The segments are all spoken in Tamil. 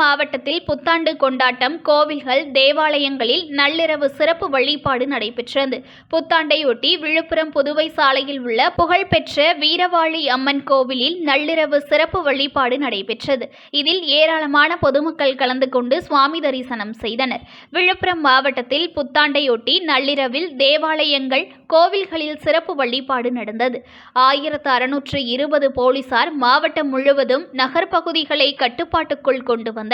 மாவட்டத்தில் புத்தாண்டு கொண்டாட்டம் கோவில்கள் தேவாலயங்களில் நள்ளிரவு சிறப்பு வழிபாடு நடைபெற்றது. புத்தாண்டையொட்டி விழுப்புரம் புதுவை சாலையில் உள்ள புகழ்பெற்ற வீரவாளி அம்மன் கோவிலில் நள்ளிரவு சிறப்பு வழிபாடு நடைபெற்றது. இதில் ஏராளமான பொதுமக்கள் கலந்து கொண்டு சுவாமி தரிசனம் செய்தனர். விழுப்புரம் மாவட்டத்தில் புத்தாண்டையொட்டி நள்ளிரவில் தேவாலயங்கள் கோவில்களில் சிறப்பு வழிபாடு நடந்தது. ஆயிரத்து அறுநூற்று இருபது போலீசார் மாவட்டம் முழுவதும் நகர் பகுதிகளை கட்டுப்பாட்டுக்குள் கொண்டு வந்தனர்.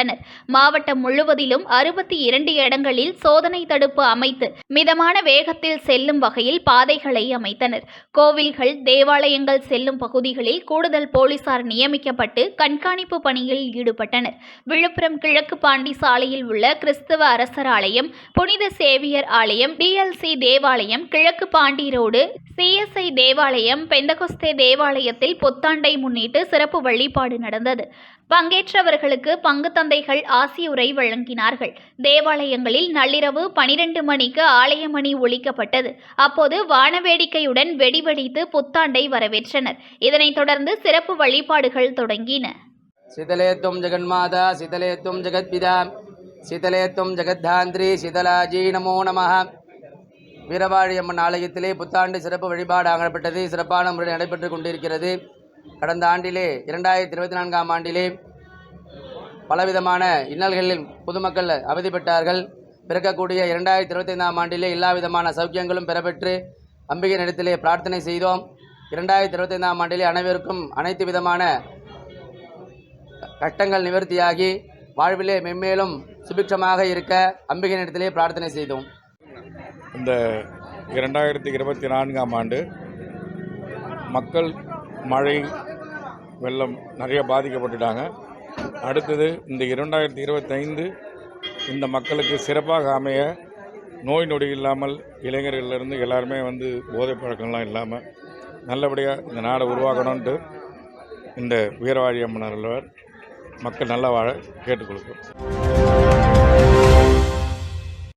மாவட்டம் முழுவதிலும் அறுபத்தி இரண்டு இடங்களில் சோதனை தடுப்பு அமைத்து மிதமான வேகத்தில் செல்லும் வகையில் பாதைகளை அமைத்தனர். கோவில்கள் தேவாலயங்கள் செல்லும் பகுதிகளில் கூடுதல் போலீசார் நியமிக்கப்பட்டு கண்காணிப்பு பணியில் ஈடுபட்டனர். விழுப்புரம் கிழக்கு பாண்டி சாலையில் உள்ள கிறிஸ்தவ அரசர் ஆலயம் புனித சேவியர் ஆலயம் டிஎல்சி தேவாலயம் கிழக்கு பாண்டி ரோடு சிஎஸ்ஐ தேவாலயம் பெந்தகொஸ்தே தேவாலயத்தில் புத்தாண்டை முன்னிட்டு சிறப்பு வழிபாடு நடந்தது. பங்கேற்றவர்களுக்கு பங்கு தந்தைகள் ஆசியுரை வழங்கினார்கள். தேவாலயங்களில் நள்ளிரவு பனிரெண்டு மணிக்கு ஆலயமணி ஒழிக்கப்பட்டது அப்போது வானவேடிக்கையுடன் வெடிவெடித்து புத்தாண்டை வரவேற்றனர். இதனைத் தொடர்ந்து சிறப்பு வழிபாடுகள் தொடங்கின. சிதலேத்தும் ஜெகன்மாதா சிதலேத்தும் ஜெகத்பிதா சிதலேத்தும் ஜெகத்தாந்திரி சிதலாஜி நமோ நமஹா. வீரவாழியம்மன் ஆலயத்திலே புத்தாண்டு சிறப்பு வழிபாடு ஆகப்பட்டது. சிறப்பான முறையில் நடைபெற்று கொண்டிருக்கிறது. கடந்த ஆண்டிலே இரண்டாயிரத்தி இருபத்தி நான்காம் ஆண்டிலே பலவிதமான இன்னல்களில் பொதுமக்கள் அவதிப்பட்டார்கள். பிறக்கக்கூடிய இரண்டாயிரத்தி இருபத்தைந்தாம் ஆண்டிலே எல்லா விதமான சௌக்கியங்களும் பெறப்பெற்று அம்பிகை இடத்திலே பிரார்த்தனை செய்தோம். இரண்டாயிரத்தி இருபத்தைந்தாம் ஆண்டிலே அனைவருக்கும் அனைத்து விதமான கஷ்டங்கள் நிவர்த்தியாகி வாழ்விலே மென்மேலும் சுபிக்ஷமாக இருக்க அம்பிகை இடத்திலே பிரார்த்தனை செய்தோம். இந்த இரண்டாயிரத்தி இருபத்தி நான்காம் ஆண்டு மக்கள் மழை வெள்ளம் நிறைய பாதிக்கப்பட்டுட்டாங்க. அடுத்தது இந்த இரண்டாயிரத்தி இருபத்தைந்து இந்த மக்களுக்கு சிறப்பாக அமைய நோய் நொடி இல்லாமல் இளைஞர்கள்லேருந்து எல்லாருமே வந்து போதை பழக்கம்லாம் இல்லாமல் நல்லபடியாக இந்த நாடை உருவாக்கணுன்ட்டு இந்த வீரவாழி அம்மன் மக்கள் நல்லா வாழ கேட்டுக்கொடுக்கும்